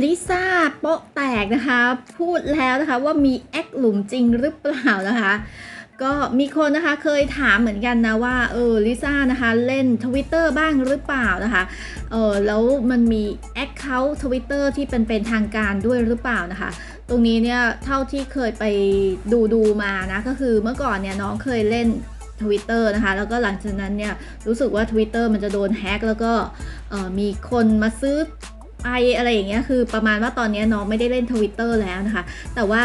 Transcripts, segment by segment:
ลิซ่าโป๊ะแตกนะคะ พูดแล้วนะคะว่ามีแอคหลุมจริงหรือเปล่านะคะ ก็มีคนนะคะเคยถามเหมือนกันนะว่าเออลิซ่านะคะเล่น Twitter บ้างหรือเปล่านะคะเออแล้วมันมีแอคเคาท์ทวิตเตอร์ที่เป็นเป็นทางการด้วยหรือเปล่านะคะ ตรงนี้เนี่ยเท่าที่เคยไปดูดูมานะก็คือเมื่อก่อนเนี่ยน้องเคยเล่น Twitter นะคะ แล้วก็หลังจากนั้นเนี่ยรู้สึกว่า Twitter มันจะโดนแฮ็กแล้วก็ออมีคนมาซื้อ ไออะไรอย่างเงี้ยคือประมาณว่าตอนนี้น้องไม่ได้เล่น Twitter แล้วนะคะ แต่ว่า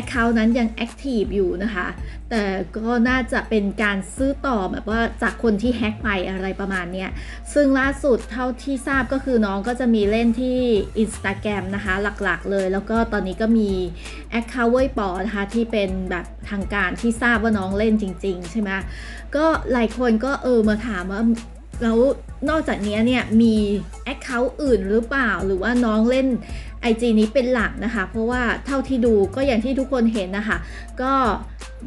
Account นั้นยัง Active อยู่นะคะ แต่ก็น่าจะเป็นการซื้อต่อแบบว่าจากคนที่แฮ็กไปอะไรประมาณเนี้ยซึ่งล่าสุดเท่าที่ทราบก็คือน้องก็จะมีเล่นที่ Instagram นะคะหลักๆเลย แล้วก็ตอนนี้ก็มี Account เว้ยปอนะคะที่เป็นแบบทางการที่ทราบว่าน้องเล่นจริง ๆ ใช่ไหมก็หลายคนก็เออมาถามว่า แล้วนอกจากนี้เนี่ยมี Account อื่นหรือเปล่า หรือว่าน้องเล่น IG นี้เป็นหลักนะคะ เพราะว่าเท่าที่ดูก็อย่างที่ทุกคนเห็นนะคะ ก็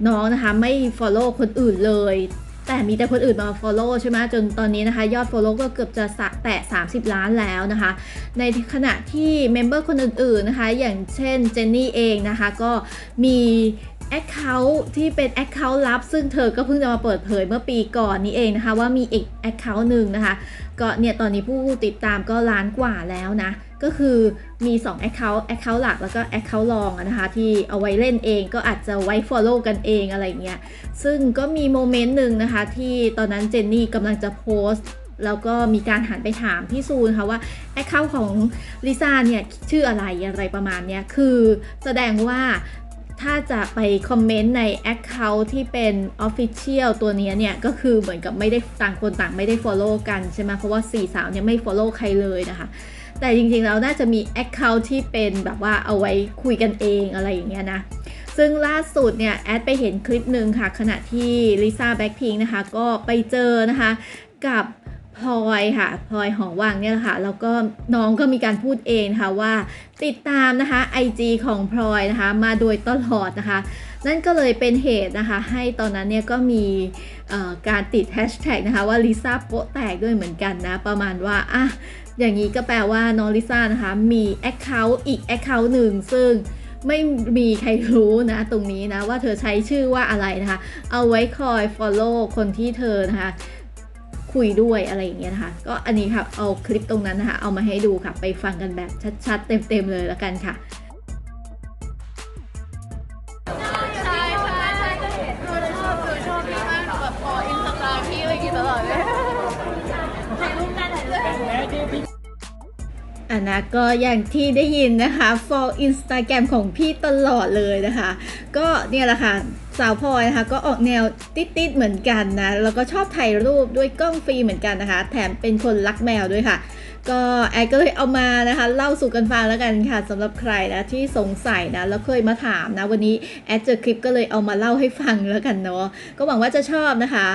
น้องนะคะไม่ follow คนอื่นเลย แต่มีแต่คนอื่นมา follow ใช่ไหมจนตอนนี้นะคะ ยอด follow ก็เกือบจะสะแตะ 30 ล้านแล้วนะคะ ในขณะที่เมมเบอร์คนอื่นๆนะคะ อย่างเช่นเจนนี่เองนะคะ ก็มี Account ที่เป็น Account ลับ ซึ่งเธอก็เพิ่งจะมาเปิดเผยเมื่อปีก่อนนี้เองนะคะ ว่ามีอีก Account หนึ่งนะคะ ก็เนี่ยตอนนี้ผู้ติดตามก็ล้านกว่าแล้วนะ ก็คือมี 2 Account Account หลักแล้วก็ Account รองนะคะที่เอาไว้เล่นเองก็อาจจะไว้ Follow กันเองอะไรเงี้ยซึ่งก็มีโมเมนต์หนึ่งนะคะ ที่ตอนนั้นเจนนี่กำลังจะโพสต์แล้วก็มีการหันไปถามพี่ซูนะคะว่า Account ของลิซ่าเนี่ยชื่ออะไรอะไรประมาณเนี้ยคือแสดงว่า ถ้าจะไปคอมเมนต์ใน Account ที่เป็น Official ตัวนี้เนี่ย ก็คือเหมือนกับไม่ได้ต่างคนต่างไม่ได้ Follow กันใช่ไหมเพราะว่าสี่สาวเนี่ยไม่ Follow ใครเลยนะคะ แต่จริงๆแล้วน่าจะมี Account ที่เป็นแบบว่าเอาไว้คุยกันเองอะไรอย่างเงี้ยนะซึ่งล่าสุดเนี่ยแอดไปเห็นคลิปหนึ่งค่ะ ขณะที่ลิซ่าแบ็คพิงนะคะ ก็ไปเจอนะคะ กับ พลอยค่ะพลอยหองว่างเนี่ยแหละค่ะแล้วก็น้องก็มีการพูดเองนะคะว่าติดตามนะคะ IG ของพลอยนะคะมาโดยตลอดนะคะ นั่นก็เลยเป็นเหตุนะคะ ให้ตอนนั้นเนี่ยก็มีการติดแฮชแท็กนะคะว่าลิซ่าโปะแตกด้วยเหมือนกันนะ ประมาณว่าอะอย่างนี้ก็แปลว่าน้องลิซ่านะคะมี Account อีก Account หนึ่งซึ่งไม่มีใครรู้นะตรงนี้นะว่าเธอใช้ชื่อว่าอะไรนะคะ เอาไว้คอย follow คนที่เธอนะคะ คุยด้วยอะไรอย่างเงี้ยนะคะ ก็อันนี้ค่ะเอาคลิปตรงนั้นนะคะ เอามาให้ดูค่ะ ไปฟังกันแบบชัดๆ เต็มๆเลยแล้วกันค่ะใช่ใช่ใช่ก็เห็นคือชอบคือชอบพี่มากหนูแบบพออินสตาแกรมพี่อะไรอย่างงี้ตลอดเลยถ่ายรูปได้ถ่ายรูปอันนะก็อย่างที่ได้ยินนะคะ for Instagram ของพี่ตลอดเลยนะคะ ก็เนี่ยแหละค่ะ สาวพลอยนะคะก็ออกแนวติดๆเหมือนกันนะ แล้วก็ชอบถ่ายรูปด้วยกล้องฟิล์มเหมือนกันนะคะ แถมเป็นคนรักแมวด้วยค่ะ ก็แอดก็เลยเอามานะคะ เล่าสู่กันฟังแล้วกันค่ะสำหรับใครนะที่สงสัยนะแล้วเคยมาถามนะวันนี้แอดเจอคลิปก็เลยเอามาเล่าให้ฟังแล้วกันเนาะก็หวังว่าจะชอบนะคะ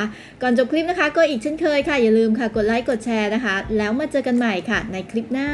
ก่อนจบคลิปนะคะ ก็อีกเช่นเคยค่ะอย่าลืมค่ะกดไลค์กดแชร์นะคะ แล้วมาเจอกันใหม่ค่ะในคลิปหน้า